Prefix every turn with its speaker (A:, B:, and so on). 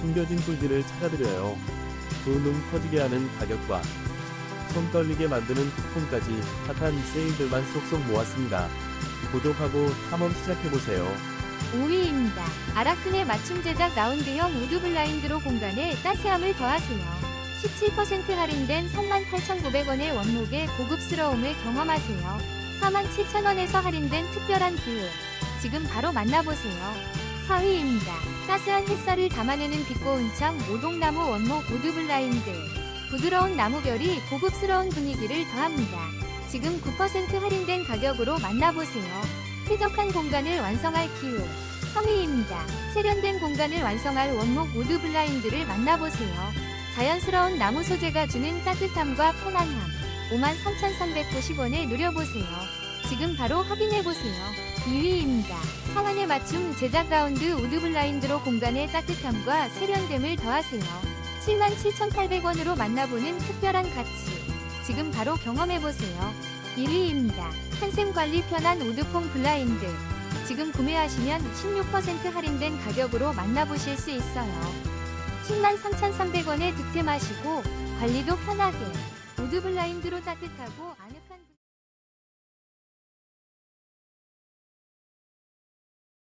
A: 숨겨진 꿀들을 찾아드려요. 두눈 커지게 하는 가격과 손 떨리게 만드는 쿠폰까지 핫한 세일들만 쏙쏙 모았습니다. 구독하고 탐험 시작해보세요.
B: 5위입니다. 아라큰의 맞춤 제작 라운드형 우드 블라인드로 공간에 따스함을 더하세요. 17% 할인된 38,900원의 원목의 고급스러움을 경험하세요. 47,000원에서 할인된 특별한 기회. 지금 바로 만나보세요. 4위입니다. 따스한 햇살을 담아내는 빛고운 창 오동나무 원목 우드 블라인드. 부드러운 나무결이 고급스러운 분위기를 더합니다. 지금 9% 할인된 가격으로 만나보세요. 쾌적한 공간을 완성할 기회. 3위입니다. 세련된 공간을 완성할 원목 우드 블라인드를 만나보세요. 자연스러운 나무 소재가 주는 따뜻함과 편안함. 53,390원에 누려보세요. 지금 바로 확인해보세요. 2위입니다. 상한에 맞춤 제작 라운드 우드 블라인드로 공간의 따뜻함과 세련됨을 더하세요. 77,800원으로 만나보는 특별한 가치. 지금 바로 경험해보세요. 1위입니다. 한샘 관리 편한 우드폼 블라인드. 지금 구매하시면 16% 할인된 가격으로 만나보실 수 있어요. 103,300원에 득템하시고 관리도 편하게 우드 블라인드로 따뜻하고 아늑한